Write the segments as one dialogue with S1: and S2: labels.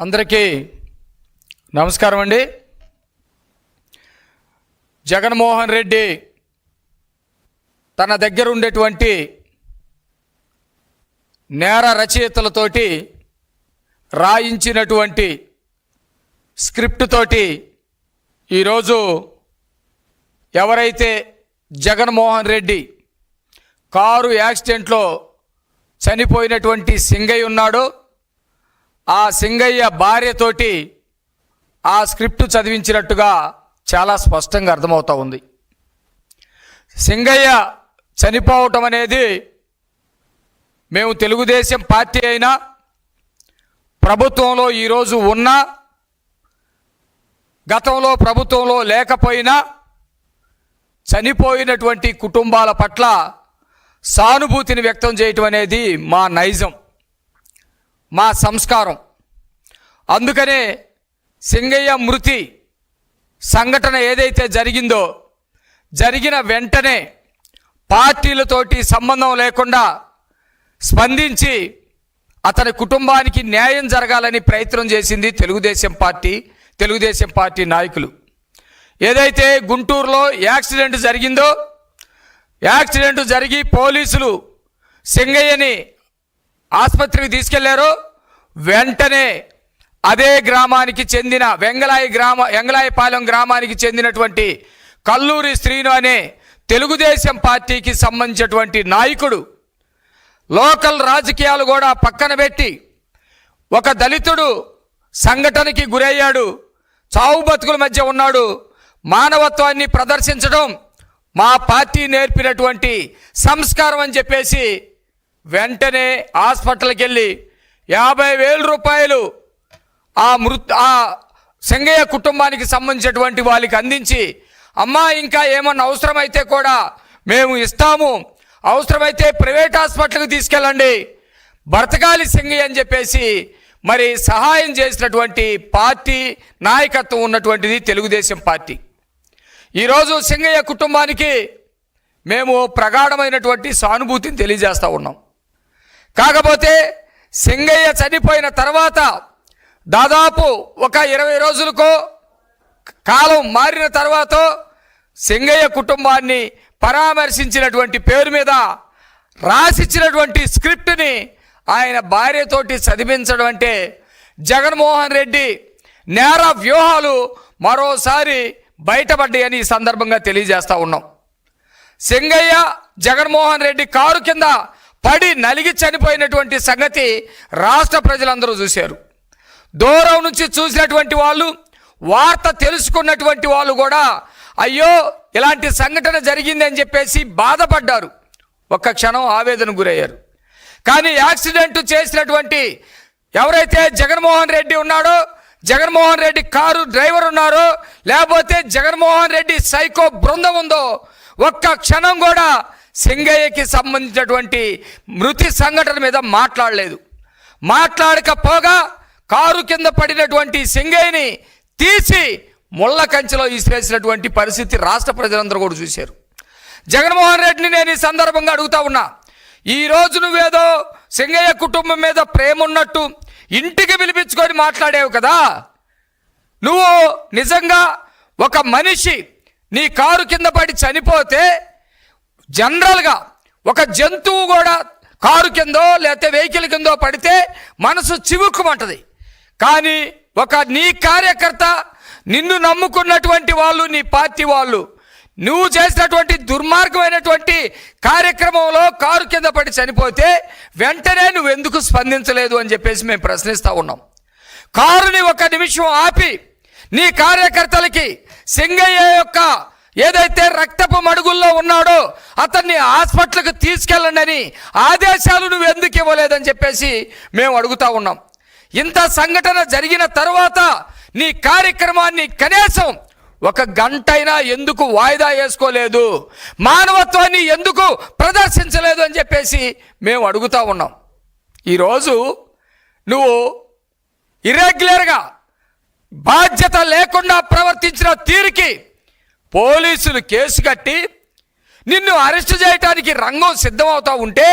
S1: అందరికీ నమస్కారం అండి. జగన్మోహన్ రెడ్డి తన దగ్గర ఉండేటువంటి నేర రచయితలతోటి రాయించినటువంటి స్క్రిప్ట్ తోటి ఈరోజు ఎవరైతే జగన్మోహన్ రెడ్డి కారు యాక్సిడెంట్లో చనిపోయినటువంటి సింగయ్య ఉన్నాడో ఆ సింగయ్య భార్యతోటి ఆ స్క్రిప్ట్ చదివించినట్టుగా చాలా స్పష్టంగా అర్థమవుతూ ఉంది. సింగయ్య చనిపోవటం అనేది మేము తెలుగుదేశం పార్టీ అయినా ప్రభుత్వంలో ఈరోజు ఉన్నా గతంలో ప్రభుత్వంలో లేకపోయినా చనిపోయినటువంటి కుటుంబాల పట్ల సానుభూతిని వ్యక్తం చేయటం అనేది మా నైజం. మా సంస్కారం. అందుకనే సింగయ్య మృతి సంఘటన ఏదైతే జరిగిందో జరిగిన వెంటనే పార్టీలతోటి సంబంధం లేకుండా స్పందించి అతని కుటుంబానికి న్యాయం జరగాలని ప్రయత్నం చేసింది తెలుగుదేశం పార్టీ తెలుగుదేశం పార్టీ నాయకులు. ఏదైతే గుంటూరులో యాక్సిడెంట్ జరిగిందో యాక్సిడెంట్ జరిగి పోలీసులు సింగయ్యని ఆసుపత్రికి తీసుకెళ్ళారు. వెంటనే అదే గ్రామానికి చెందిన వెంగళాయి గ్రామ వెంగళాయిపాలెం గ్రామానికి చెందినటువంటి కల్లూరి శ్రీను అనే తెలుగుదేశం పార్టీకి సంబంధించినటువంటి నాయకుడు లోకల్ రాజకీయాలు కూడా పక్కన పెట్టి ఒక దళితుడు సంఘటనకి గురయ్యాడు. చావు బతుకుల మధ్య ఉన్నాడు. మానవత్వాన్ని ప్రదర్శించడం మా పార్టీ నేర్పినటువంటి సంస్కారం అని చెప్పేసి వెంటనే హాస్పిటల్కి వెళ్ళి యాభై వేల రూపాయలు ఆ మృత్ ఆ సింగయ్య కుటుంబానికి సంబంధించినటువంటి వాళ్ళకి అందించి అమ్మా ఇంకా ఏమన్నా అవసరమైతే కూడా మేము ఇస్తాము. అవసరమైతే ప్రైవేట్ హాస్పిటల్కి తీసుకెళ్ళండి. బ్రతకాలి సింగయ్య అని చెప్పేసి మరి సహాయం చేసినటువంటి పార్టీ నాయకత్వం ఉన్నటువంటిది తెలుగుదేశం పార్టీ. ఈరోజు సింగయ్య కుటుంబానికి మేము ప్రగాఢమైనటువంటి సానుభూతిని తెలియజేస్తూ ఉన్నాం. కాకపోతే సింగయ్య చనిపోయిన తర్వాత దాదాపు ఒక ఇరవై రోజులకో కాలం మారిన తర్వాత సింగయ్య కుటుంబాన్ని పరామర్శించినటువంటి పేరు మీద రాసిచ్చినటువంటి స్క్రిప్ట్ని ఆయన భార్యతోటి చదివించడం అంటే జగన్మోహన్ రెడ్డి నేర వ్యూహాలు మరోసారి బయటపడ్డాయని ఈ సందర్భంగా తెలియజేస్తా ఉన్నాం. సింగయ్య జగన్మోహన్ రెడ్డి కారు కింద పడి నలిగి చనిపోయినటువంటి సంగతి రాష్ట్ర ప్రజలందరూ చూశారు. దూరం నుంచి చూసినటువంటి వాళ్ళు వార్త తెలుసుకున్నటువంటి వాళ్ళు కూడా అయ్యో ఇలాంటి సంఘటన జరిగింది అని చెప్పేసి బాధపడ్డారు. ఒక్క క్షణం ఆవేదన గురయ్యారు. కానీ యాక్సిడెంట్ చేసినటువంటి ఎవరైతే జగన్మోహన్ రెడ్డి ఉన్నాడో జగన్మోహన్ రెడ్డి కారు డ్రైవర్ ఉన్నారో లేకపోతే జగన్మోహన్ రెడ్డి సైకో బృందం ఉందో ఒక్క క్షణం కూడా సింగయ్యకి సంబంధించినటువంటి మృతి సంఘటన మీద మాట్లాడలేదు. మాట్లాడకపోగా కారు కింద పడినటువంటి సింగయ్యని తీసి ముళ్ళ కంచెలో ఇసిరేసినటువంటి పరిస్థితి రాష్ట్ర ప్రజలందరూ కూడా చూశారు. జగన్మోహన్ రెడ్డిని నేను ఈ సందర్భంగా అడుగుతా ఉన్నా ఈ రోజు నువ్వేదో సింగయ్య కుటుంబం మీద ప్రేమ ఉన్నట్టు ఇంటికి పిలిపించుకొని మాట్లాడేవు కదా. నువ్వు నిజంగా ఒక మనిషి నీ కారు కింద పడి చనిపోతే జనరల్గా ఒక జంతువు కూడా కారు కిందో లేకపోతే వెహికల్ కిందో పడితే మనసు చివుక్కుమంటది. కానీ ఒక నీ కార్యకర్త నిన్ను నమ్ముకున్నటువంటి వాళ్ళు నీ పార్టీ వాళ్ళు నువ్వు చేసినటువంటి దుర్మార్గమైనటువంటి కార్యక్రమంలో కారు కింద పడి చనిపోతే వెంటనే నువ్వు ఎందుకు స్పందించలేదు అని చెప్పేసి మేము ప్రశ్నిస్తూ ఉన్నాం. కారుని ఒక నిమిషం ఆపి నీ కార్యకర్తలకి సింగయ్య యొక్క ఏదైతే రక్తపు మడుగుల్లో ఉన్నాడో అతన్ని హాస్పిటల్కి తీసుకెళ్ళండి అని ఆదేశాలు నువ్వు ఎందుకు ఇవ్వలేదని చెప్పేసి మేము అడుగుతా ఉన్నాం. ఇంత సంఘటన జరిగిన తర్వాత నీ కార్యక్రమాన్ని కనీసం ఒక గంటైనా ఎందుకు వాయిదా వేసుకోలేదు? మానవత్వాన్ని ఎందుకు ప్రదర్శించలేదు అని చెప్పేసి మేము అడుగుతా ఉన్నాం. ఈరోజు నువ్వు ఇర్రెగ్యులర్గా బాధ్యత లేకుండా ప్రవర్తించిన తీరుకి పోలీసులు కేసు కట్టి నిన్ను అరెస్ట్ చేయటానికి రంగం సిద్ధమవుతా ఉంటే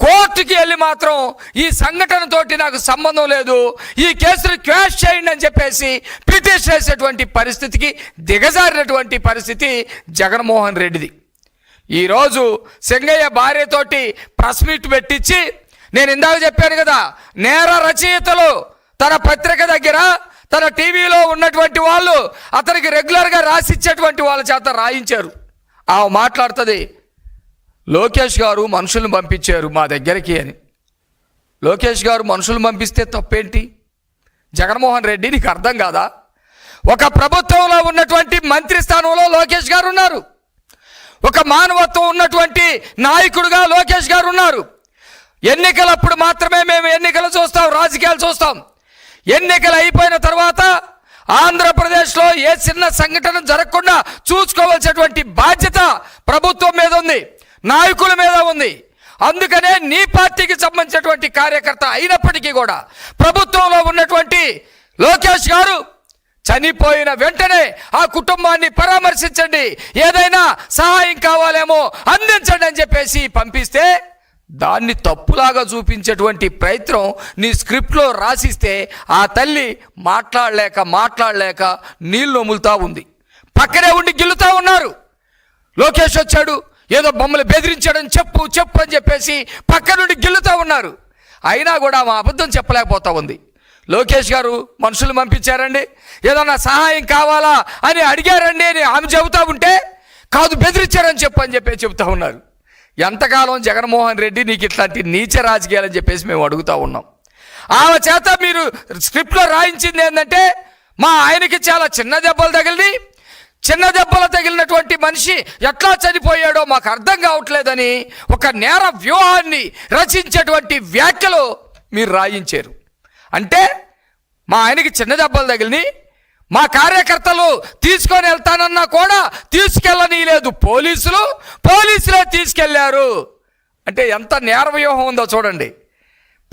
S1: కోర్టుకి వెళ్ళి మాత్రం ఈ సంఘటనతోటి నాకు సంబంధం లేదు. ఈ కేసును క్వాష్ చేయండి అని చెప్పేసి పిటిషన్ వేసేటువంటి పరిస్థితికి దిగజారినటువంటి పరిస్థితి జగన్మోహన్ రెడ్డిది. ఈరోజు సింగయ్య భార్యతోటి ప్రెస్ మీట్ పెట్టించి నేను ఇందాక చెప్పాను కదా నేర రచయితలు తన పత్రిక దగ్గర తన టీవీలో ఉన్నటువంటి వాళ్ళు అతనికి రెగ్యులర్గా రాసిచ్చేటువంటి వాళ్ళ చేత రాయించారు. ఆ మాట్లాడుతుంది లోకేష్ గారు మనుషులను పంపించారు మా దగ్గరికి అని. లోకేష్ గారు మనుషులు పంపిస్తే తప్పేంటి? జగన్మోహన్ రెడ్డి నీకు అర్థం కాదా? ఒక ప్రభుత్వంలో ఉన్నటువంటి మంత్రి స్థానంలో లోకేష్ గారు ఉన్నారు. ఒక మానవత్వం ఉన్నటువంటి నాయకుడుగా లోకేష్ గారు ఉన్నారు. ఎన్నికలప్పుడు మాత్రమే మేము ఎన్నికలు చూస్తాం రాజకీయాలు చూస్తాం. ఎన్నికలు అయిపోయిన తర్వాత ఆంధ్రప్రదేశ్లో ఏ చిన్న సంఘటన జరగకుండా చూసుకోవాల్సినటువంటి బాధ్యత ప్రభుత్వం మీద ఉంది నాయకుల మీద ఉంది. అందుకనే నీ పార్టీకి సంబంధించినటువంటి కార్యకర్త అయినప్పటికీ కూడా ప్రభుత్వంలో ఉన్నటువంటి లోకేష్ గారు చనిపోయిన వెంటనే ఆ కుటుంబాన్ని పరామర్శించండి. ఏదైనా సహాయం కావాలేమో అందించండి అని చెప్పేసి పంపిస్తే దాన్ని తప్పులాగా చూపించేటువంటి ప్రయత్నం నీ స్క్రిప్ట్లో రాసిస్తే ఆ తల్లి మాట్లాడలేక మాట్లాడలేక నీళ్ళు నొములుతూ ఉంది. పక్కనే ఉండి గిల్లుతూ ఉన్నారు. లోకేష్ వచ్చాడు ఏదో బొమ్మలు బెదిరించాడని చెప్పు చెప్పు అని చెప్పేసి పక్క నుండి గిల్లుతూ ఉన్నారు. అయినా కూడా మా అబద్ధం చెప్పలేకపోతా ఉంది. లోకేష్ గారు మనుషులు పంపించారండి. ఏదన్నా సహాయం కావాలా అని అడిగారండి అని ఆమె చెబుతూ ఉంటే కాదు బెదిరించారని చెప్పు అని చెప్పి చెబుతూ ఉన్నారు. ఎంతకాలం జగన్మోహన్ రెడ్డి నీకు ఇట్లాంటి నీచ రాజకీయాలని చెప్పేసి మేము అడుగుతా ఉన్నాం. ఆమె చేత మీరు స్క్రిప్ట్లో రాయించింది ఏంటంటే మా ఆయనకి చాలా చిన్న దెబ్బలు తగిలి చిన్న దెబ్బలు తగిలినటువంటి మనిషి ఎట్లా చనిపోయాడో మాకు అర్థం కావట్లేదని ఒక నేర వ్యూహాన్ని రచించేటువంటి వ్యాఖ్యలు మీరు రాయించారు. అంటే మా ఆయనకి చిన్న దెబ్బలు తగిలిని మా కార్యకర్తలు తీసుకొని వెళ్తానన్నా కూడా తీసుకెళ్ళనీయలేదు. పోలీసులు పోలీసులే తీసుకెళ్ళారు. అంటే ఎంత నేర వ్యూహం ఉందో చూడండి.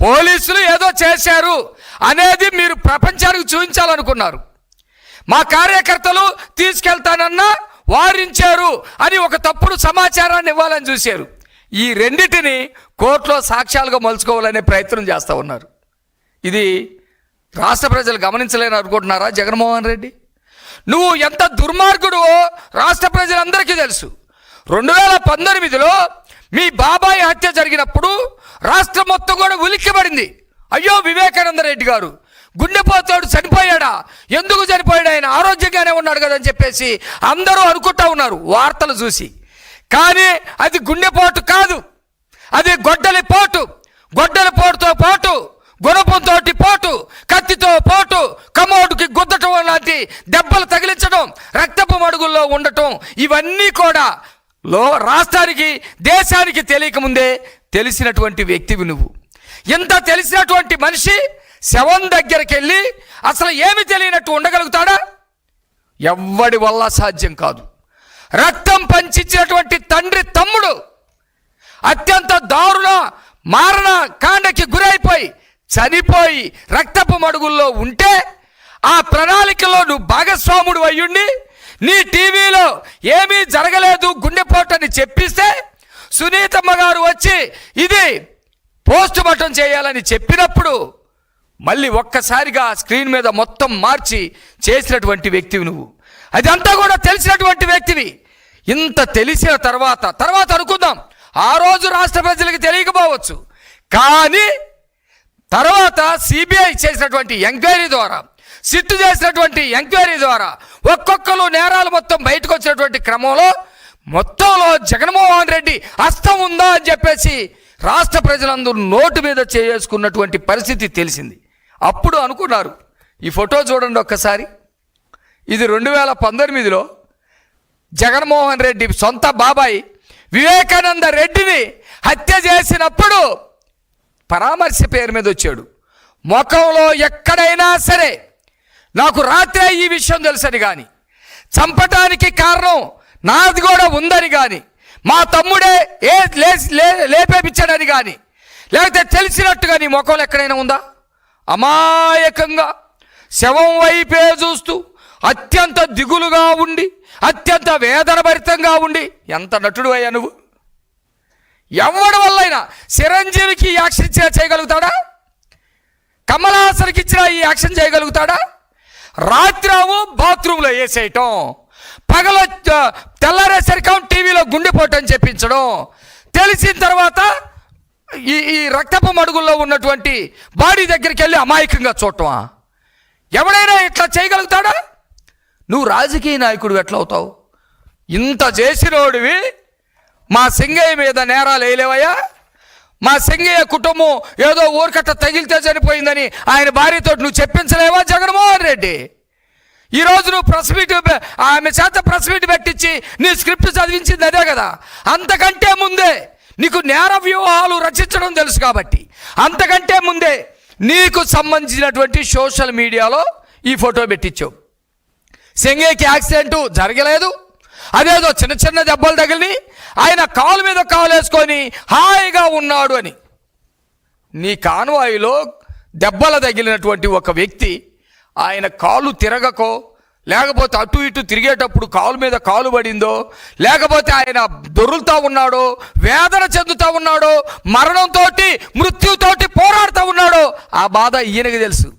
S1: పోలీసులు ఏదో చేశారు అనేది మీరు ప్రపంచానికి చూపించాలనుకున్నారు. మా కార్యకర్తలు తీసుకెళ్తానన్నా వారించారు అని ఒక తప్పుడు సమాచారాన్ని ఇవ్వాలని చూశారు. ఈ రెండిటిని కోర్టులో సాక్ష్యాలుగా మలుచుకోవాలనే ప్రయత్నం చేస్తూ ఉన్నారు. ఇది రాష్ట్ర ప్రజలు గమనించలేని అనుకుంటున్నారా జగన్మోహన్ రెడ్డి? నువ్వు ఎంత దుర్మార్గుడో రాష్ట్ర ప్రజలందరికీ తెలుసు. రెండు వేల పంతొమ్మిదిలో మీ బాబాయ్ హత్య జరిగినప్పుడు రాష్ట్రం మొత్తం కూడా ఉలిక్కిపడింది. అయ్యో వివేకానంద రెడ్డి గారు గుండెపోతాడు చనిపోయాడా? ఎందుకు చనిపోయాడు? ఆయన ఆరోగ్యంగానే ఉన్నాడు కదని చెప్పేసి అందరూ అనుకుంటా ఉన్నారు వార్తలు చూసి. కానీ అది గుండెపోటు కాదు. అది గొడ్డలి పోటు. గొడ్డలి పోటుతో పాటు గుణపంతో పోటు కత్తితో పోటు కమోడుకి గుద్దటం లాంటి దెబ్బలు తగిలించడం రక్తపు మడుగుల్లో ఉండటం ఇవన్నీ కూడా లో రాష్ట్రానికి దేశానికి తెలియకముందే తెలిసినటువంటి వ్యక్తివి నువ్వు. ఎంత తెలిసినటువంటి మనిషి శవం దగ్గరికి వెళ్ళి అసలు ఏమి తెలియనట్టు ఉండగలుగుతాడా? ఎవ్వడి వల్ల సాధ్యం కాదు. రక్తం పంచించినటువంటి తండ్రి తమ్ముడు అత్యంత దారుణ మారణ కాండకి గురైపోయి చనిపోయి రక్తపు మడుగుల్లో ఉంటే ఆ ప్రణాళికలో నువ్వు భాగస్వాముడు అయ్యుండి నీ టీవీలో ఏమీ జరగలేదు గుండెపోటు అని చెప్పిస్తే సునీతమ్మ గారు వచ్చి ఇది పోస్ట్ మార్టం చేయాలని చెప్పినప్పుడు మళ్ళీ ఒక్కసారిగా స్క్రీన్ మీద మొత్తం మార్చి చేసినటువంటి వ్యక్తివి నువ్వు. అదంతా కూడా తెలిసినటువంటి వ్యక్తివి. ఇంత తెలిసిన తర్వాత తర్వాత అనుకుందాం. ఆ రోజు రాష్ట్ర ప్రజలకు తెలియకపోవచ్చు. కానీ తర్వాత సిబిఐ చేసినటువంటి ఎంక్వైరీ ద్వారా సిట్టు చేసినటువంటి ఎంక్వైరీ ద్వారా ఒక్కొక్కరు నేరాలు మొత్తం బయటకు వచ్చినటువంటి క్రమంలో మొత్తంలో జగన్మోహన్ రెడ్డి హస్తం ఉందా అని చెప్పేసి రాష్ట్ర ప్రజలందరూ నోటు మీద చేసుకున్నటువంటి పరిస్థితి తెలిసింది. అప్పుడు అనుకున్నారు ఈ ఫోటో చూడండి ఒక్కసారి. ఇది రెండు వేల పంతొమ్మిదిలో జగన్మోహన్ రెడ్డి సొంత బాబాయ్ వివేకానంద రెడ్డిని హత్య చేసినప్పుడు పరామర్శ పేరు మీద వచ్చాడు. ముఖంలో ఎక్కడైనా సరే నాకు రాత్రే ఈ విషయం తెలుసని కానీ చంపటానికి కారణం నాది కూడా ఉందని కానీ మా తమ్ముడే ఏ లే- లేపేపించాడని కానీ లేకపోతే తెలిసినట్టుగా నీ ముఖంలో ఎక్కడైనా ఉందా? అమాయకంగా శవం వైపే చూస్తూ అత్యంత దిగులుగా ఉండి అత్యంత వేదనభరితంగా ఉండి ఎంత నటుడు అయ్యా నువ్వు? ఎవడి వల్లైనా చిరంజీవికి యాక్షన్ చేయగలుగుతాడా? కమల్ ఇచ్చిన ఈ యాక్షన్ చేయగలుగుతాడా? రాత్రాము బాత్రూంలో వేసేయటం పగల తెల్లారేసరికం టీవీలో గుండెపోటు చెప్పించడం తెలిసిన తర్వాత ఈ ఈ రక్తపు మడుగుల్లో ఉన్నటువంటి బాడీ దగ్గరికి వెళ్ళి అమాయకంగా చూడటమా? ఎవడైనా ఇట్లా చేయగలుగుతాడా? నువ్వు రాజకీయ నాయకుడు ఎట్లా అవుతావు? ఇంత చేసినోడివి మా సింగయ్య మీద నేరాలు వేయలేవయ్యా? మా సింగయ్య కుటుంబం ఏదో ఊరికట్ట తగిలితే చనిపోయిందని ఆయన భార్యతో నువ్వు చెప్పించలేవా జగన్మోహన్ రెడ్డి? ఈరోజు నువ్వు ప్రెస్ మీట్ ఆమె చేత ప్రెస్ మీట్ పెట్టించి నీ స్క్రిప్ట్ చదివించింది అదే కదా? అంతకంటే ముందే నీకు నేర వ్యూహాలు రచించడం తెలుసు కాబట్టి అంతకంటే ముందే నీకు సంబంధించినటువంటి సోషల్ మీడియాలో ఈ ఫోటో పెట్టించావు. సింగయ్యకి యాక్సిడెంటు జరగలేదు. అదేదో చిన్న చిన్న దెబ్బలు తగిలి ఆయన కాలు మీద కాలు వేసుకొని హాయిగా ఉన్నాడు అని. నీ కాన్వాయిలో దెబ్బలు తగిలినటువంటి ఒక వ్యక్తి ఆయన కాలు తిరగకో లేకపోతే అటు ఇటు తిరిగేటప్పుడు కాలు మీద కాలు పడిందో లేకపోతే ఆయన దొరులుతూ ఉన్నాడో వేదన చెందుతా ఉన్నాడో మరణంతో మృత్యుతోటి పోరాడుతూ ఉన్నాడో ఆ బాధ ఈయనకి తెలుసు.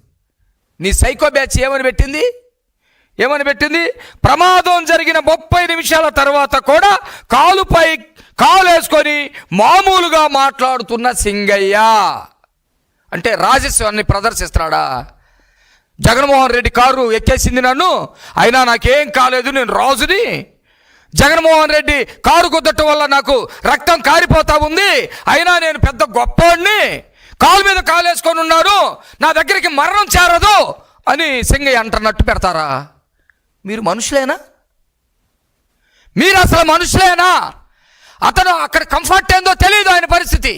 S1: నీ సైకో బ్యాచ్ ఏమని పెట్టింది? ఏమని పెట్టింది? ప్రమాదం జరిగిన ముప్పై నిమిషాల తర్వాత కూడా కాలుపై కాలు వేసుకొని మామూలుగా మాట్లాడుతున్న సింగయ్య. అంటే రాజస్వాన్ని ప్రదర్శిస్తున్నాడా? జగన్మోహన్ రెడ్డి కారు ఎక్కేసింది నన్ను. అయినా నాకేం కాలేదు నేను రాజుని. జగన్మోహన్ రెడ్డి కారు కుదట్టం వల్ల నాకు రక్తం కారిపోతా ఉంది. అయినా నేను పెద్ద గొప్పవాడిని కాలు మీద కాలు వేసుకొని ఉన్నాను. నా దగ్గరికి మరణం చేరదు అని సింగయ్య అంటున్నట్టు పెడతారా? మీరు మనుషులేనా? మీరు అసలు మనుషులేనా? అతను అక్కడ కంఫర్ట్ ఏందో తెలియదు ఆయన పరిస్థితి.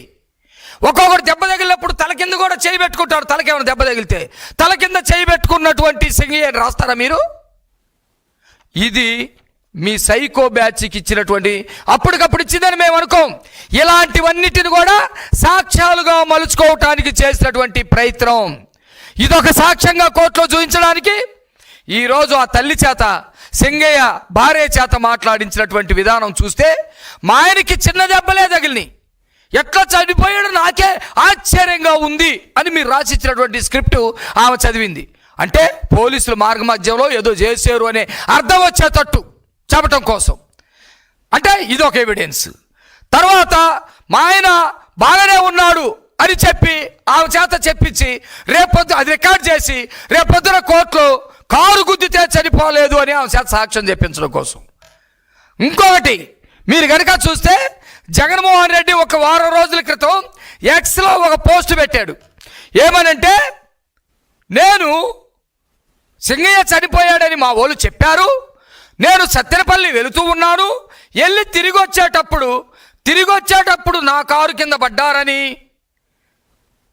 S1: ఒక్కొక్కరు దెబ్బ తగిలినప్పుడు తల కింద కూడా చేయి పెట్టుకుంటారు తలకేమైనా దెబ్బ తగిలితే తల కింద చేయి పెట్టుకున్నటువంటి సింగియర్ రాస్తారా మీరు? ఇది మీ సైకో బ్యాచ్కి ఇచ్చినటువంటి అప్పటికప్పుడు ఇచ్చిందని మేము అనుకోం. ఇలాంటివన్నిటిని కూడా సాక్ష్యాలుగా మలుచుకోవటానికి చేసినటువంటి ప్రయత్నం. ఇదొక సాక్ష్యంగా కోర్టులో చూపించడానికి ఈరోజు ఆ తల్లి చేత సింగయ్య భార్య చేత మాట్లాడించినటువంటి విధానం చూస్తే మా ఆయనకి చిన్న దెబ్బలే తగిలినాయి. ఎట్లా చనిపోయాడు నాకే ఆశ్చర్యంగా ఉంది అని మీరు రాసిచ్చినటువంటి స్క్రిప్ట్ ఆమె చదివింది. అంటే పోలీసులు మార్గమధ్యంలో ఏదో చేశారు అనే అర్థం వచ్చేటట్టు చెప్పటం కోసం. అంటే ఇది ఒక ఎవిడెన్స్ తర్వాత మా ఆయన బాగానే ఉన్నాడు అని చెప్పి ఆమె చేత చెప్పించి రేపొద్దు అది రికార్డ్ చేసి రేపొద్దున కోర్టులో కారు గుద్దితే చనిపోలేదు అని ఆమె చేత సాక్ష్యం చెప్పించడం కోసం. ఇంకొకటి మీరు కనుక చూస్తే జగన్మోహన్ రెడ్డి ఒక వారం రోజుల క్రితం ఎక్స్లో ఒక పోస్ట్ పెట్టాడు. ఏమనంటే నేను సింగయ్య చనిపోయాడని మా వాళ్ళు చెప్పారు. నేను సత్తెనపల్లి వెళుతూ ఉన్నాను. వెళ్ళి తిరిగి వచ్చేటప్పుడు తిరిగి వచ్చేటప్పుడు నా కారు కింద పడ్డారని.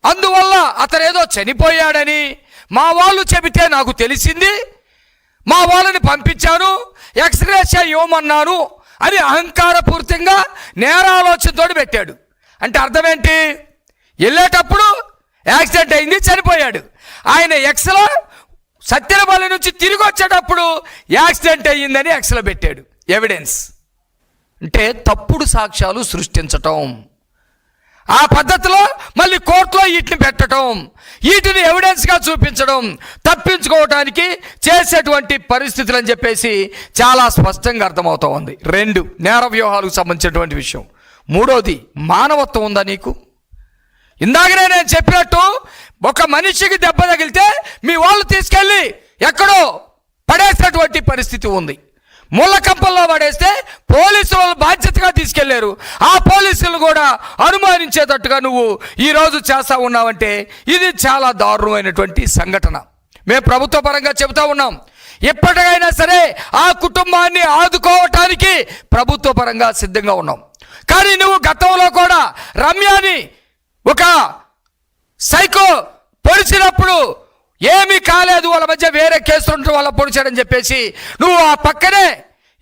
S1: అందువల్ల అతనేదో చనిపోయాడని. మా వాళ్ళు చెబితే నాకు తెలిసింది. మా వాళ్ళని పంపించాను ఎక్స్రే ఇవ్వమన్నాను అని అహంకారపూరితంగా నేరాలోచనతో పెట్టాడు. అంటే అర్థం ఏంటి వెళ్ళేటప్పుడు యాక్సిడెంట్ అయింది చనిపోయాడు. ఆయన ఎక్స్లో సత్యనపల్లి నుంచి తిరిగి వచ్చేటప్పుడు యాక్సిడెంట్ అయ్యిందని ఎక్స్లో పెట్టాడు. ఎవిడెన్స్ అంటే తప్పుడు సాక్ష్యాలు సృష్టించటం. ఆ పద్ధతిలో మళ్ళీ కోర్టులో వీటిని పెట్టడం వీటిని ఎవిడెన్స్గా చూపించడం తప్పించుకోవటానికి చేసేటువంటి పరిస్థితులు అని చెప్పేసి చాలా స్పష్టంగా అర్థమవుతూ ఉంది. రెండు నేర వ్యూహాలకు సంబంధించినటువంటి విషయం. మూడోది మానవత్వం ఉందా నీకు? ఇందాకనే నేను చెప్పినట్టు ఒక మనిషికి దెబ్బ తగిలితే మీ వాళ్ళు తీసుకెళ్ళి ఎక్కడో పడేసినటువంటి పరిస్థితి ఉంది. ముళ్ళకంపల్లో పడేస్తే పోలీసు వాళ్ళు బాధ్యతగా తీసుకెళ్ళారు. ఆ పోలీసులు కూడా అనుమానించేటట్టుగా నువ్వు ఈరోజు చేస్తా ఉన్నావంటే ఇది చాలా దారుణమైనటువంటి సంఘటన. మేము ప్రభుత్వ పరంగా చెబుతా ఉన్నాం. ఎప్పటికైనా సరే ఆ కుటుంబాన్ని ఆదుకోవటానికి ప్రభుత్వ పరంగా సిద్ధంగా ఉన్నాం. కానీ నువ్వు గతంలో కూడా రమ్యాని ఒక సైకో పొడిచినప్పుడు ఏమీ కాలేదు. వాళ్ళ మధ్య వేరే కేసులు ఉంటే వాళ్ళ పొడిచాడని చెప్పేసి నువ్వు ఆ పక్కనే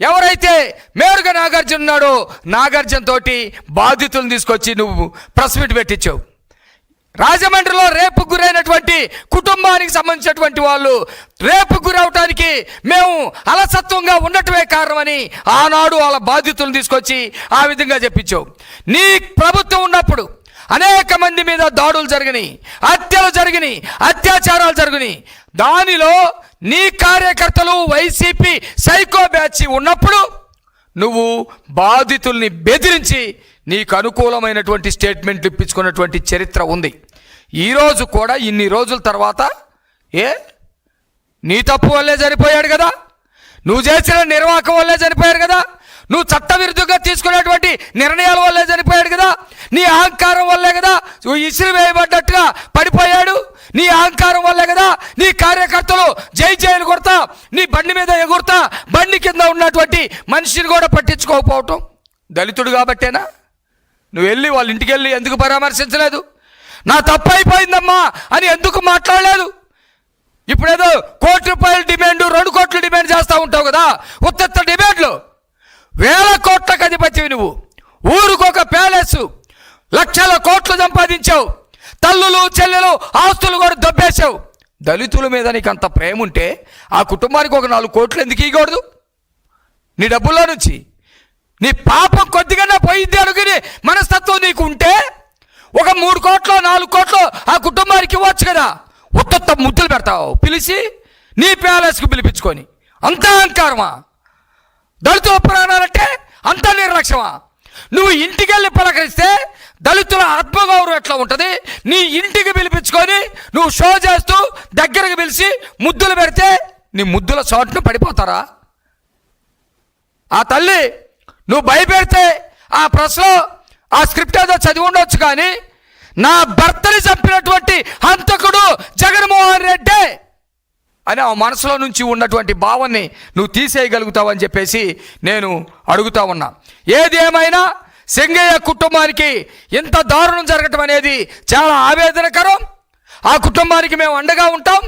S1: ఎవరైతే మేరుగా నాగార్జున ఉన్నాడో నాగార్జున తోటి బాధితులను తీసుకొచ్చి నువ్వు ప్రెస్ మీట్ పెట్టించావు. రాజమండ్రిలో రేపు గురైనటువంటి కుటుంబానికి సంబంధించినటువంటి వాళ్ళు రేపు గురవటానికి మేము అలసత్వంగా ఉండటమే కారణమని ఆనాడు వాళ్ళ బాధ్యతలు తీసుకొచ్చి ఆ విధంగా చెప్పించావు. నీ ప్రభుత్వం ఉన్నప్పుడు అనేక మంది మీద దాడులు జరిగినాయి హత్యలు జరిగినాయి అత్యాచారాలు జరిగినాయి. దానిలో నీ కార్యకర్తలు వైసీపీ సైకో బ్యాచ్ ఉన్నప్పుడు నువ్వు బాధితుల్ని బెదిరించి నీకు అనుకూలమైనటువంటి స్టేట్మెంట్లు ఇప్పించుకున్నటువంటి చరిత్ర ఉంది. ఈరోజు కూడా ఇన్ని రోజుల తర్వాత ఏ? నీ తప్పు వల్లే సరిపోయాడు కదా? నువ్వు చేసిన నిర్వాహకం వల్లే చనిపోయాడు కదా. నువ్వు చట్టవిరుద్ధంగా తీసుకునేటువంటి నిర్ణయాల వల్లే చనిపోయాడు కదా. నీ అహంకారం వల్లే కదా నువ్వు వేయబడ్డట్టుగా పడిపోయాడు. నీ అహంకారం వల్లే కదా నీ కార్యకర్తలు జై జైలు కొడతా నీ బండి మీద ఎగురుతా బండి కింద ఉన్నటువంటి మనిషిని కూడా పట్టించుకోకపోవటం. దళితుడు కాబట్టేనా? నువ్వు వెళ్ళి వాళ్ళ ఇంటికి వెళ్ళి ఎందుకు పరామర్శించలేదు? నా తప్పు అయిపోయిందమ్మా అని ఎందుకు మాట్లాడలేదు? ఇప్పుడేదో కోటి రూపాయల డిమాండ్ రెండు కోట్ల డిమాండ్ చేస్తూ ఉంటావు కదా ఉత్తత్త డిమాండ్లు. వేల కోట్లకు అధిపతివి నువ్వు. ఊరుకొక ప్యాలెస్. లక్షల కోట్లు సంపాదించావు. తల్లులు చెల్లెలు ఆస్తులు కూడా దొబ్బేశావు. దళితుల మీద నీకు అంత ప్రేమ ఉంటే ఆ కుటుంబానికి ఒక నాలుగు కోట్లు ఎందుకు ఇవ్వకూడదు నీ డబ్బుల్లో నుంచి. నీ పాపం కొద్దిగానే పోయింది అనుకుని మనస్తత్వం నీకు ఉంటే ఒక మూడు కోట్లు నాలుగు కోట్లు ఆ కుటుంబానికి ఇవ్వచ్చు కదా. ఉత్తత్త ముద్దులు పెడతావు. పిలిచి నీ ప్యాలెస్కి పిలిపించుకొని. అంత అహంకారమా? దళితుల ప్రాణాలంటే అంత నిర్లక్ష్యమా? నువ్వు ఇంటికి వెళ్ళి పలకరిస్తే దళితుల ఆత్మగౌరవం ఎట్లా ఉంటుంది? నీ ఇంటికి పిలిపించుకొని నువ్వు షో చేస్తూ దగ్గరకు పిలిచి ముద్దులు పెడితే నీ ముద్దుల చోటును పడిపోతారా? ఆ తల్లి నువ్వు భయపెడితే ఆ ప్రశ్న ఆ స్క్రిప్ట్ ఏదో చదివి ఉండొచ్చు కానీ నా భర్తని చంపినటువంటి హంతకుడు జగన్మోహన్ రెడ్డి అని ఆ మనసులో నుంచి ఉన్నటువంటి భావాన్ని నువ్వు తీసేయగలుగుతావని చెప్పేసి నేను అడుగుతా ఉన్నా. ఏది ఏమైనా సింగయ్య కుటుంబానికి ఇంత దారుణం జరగటం అనేది చాలా ఆవేదనకరం. ఆ కుటుంబానికి మేము అండగా ఉంటాం.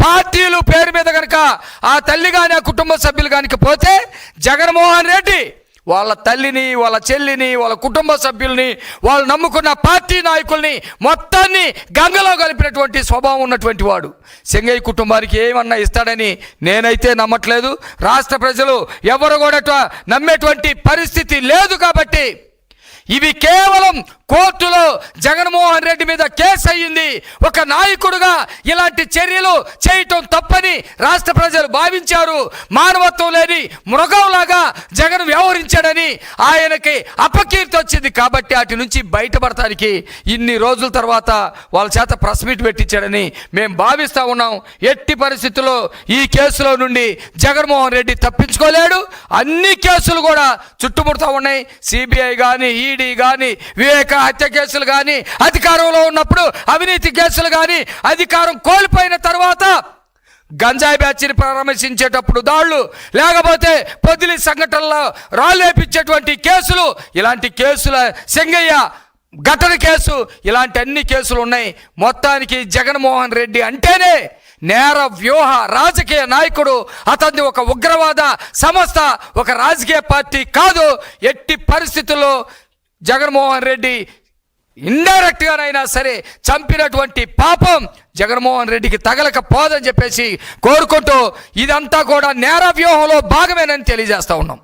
S1: పార్టీలు పేరు మీద కనుక ఆ తల్లి కానీ ఆ కుటుంబ సభ్యులు కనుక పోతే జగన్మోహన్ రెడ్డి వాళ్ళ తల్లిని వాళ్ళ చెల్లిని వాళ్ళ కుటుంబ సభ్యుల్ని వాళ్ళు నమ్ముకున్న పార్టీ నాయకుల్ని మొత్తాన్ని గంగలో కలిపినటువంటి స్వభావం ఉన్నటువంటి వాడు. సింగయ్య కుటుంబానికి ఏమన్నా ఇస్తాడని నేనైతే నమ్మట్లేదు. రాష్ట్ర ప్రజలు ఎవరు కూడా నమ్మేటువంటి పరిస్థితి లేదు కాబట్టి ఇవి కేవలం కోర్టులో జగన్మోహన్ రెడ్డి మీద కేసు అయ్యింది ఒక నాయకుడుగా ఇలాంటి చర్యలు చేయటం తప్పని రాష్ట్ర ప్రజలు భావించారు. మానవత్వం లేని మృగంలాగా జగన్ వ్యవహరించాడని ఆయనకి అపకీర్తి వచ్చింది. కాబట్టి వాటి నుంచి బయటపడటానికి ఇన్ని రోజుల తర్వాత వాళ్ళ చేత ప్రెస్ మీట్ పెట్టించాడని మేము భావిస్తూ ఉన్నాం. ఎట్టి పరిస్థితుల్లో ఈ కేసులో నుండి జగన్మోహన్ రెడ్డి తప్పించుకోలేడు. అన్ని కేసులు కూడా చుట్టుముడుతూ ఉన్నాయి. సిబిఐ కానీ ఈడీ కానీ వివేక హత్య కేసులు కానీ అధికారంలో ఉన్నప్పుడు అవినీతి కేసులు కానీ అధికారం కోల్పోయిన తర్వాత గంజాయి బ్యాచ్ని పరామర్శించేటప్పుడు దాళ్ళు లేకపోతే పొదిలి సంఘటనలో రాళ్ళేపించేటువంటి కేసులు ఇలాంటి కేసుల సింగయ్య ఘటన కేసు ఇలాంటి అన్ని కేసులు ఉన్నాయి. మొత్తానికి జగన్మోహన్ రెడ్డి అంటేనే నేర వ్యూహ రాజకీయ నాయకుడు. అతన్ని ఒక ఉగ్రవాద సంస్థ ఒక రాజకీయ పార్టీ కాదు. ఎట్టి పరిస్థితుల్లో జగన్మోహన్ రెడ్డి ఇండైరెక్ట్గానైనా సరే చంపినటువంటి పాపం జగన్మోహన్ రెడ్డికి తగలకపోదని చెప్పేసి కోరుకుంటూ ఇదంతా కూడా నేర వ్యూహంలో భాగమేనని తెలియజేస్తూ ఉన్నాం.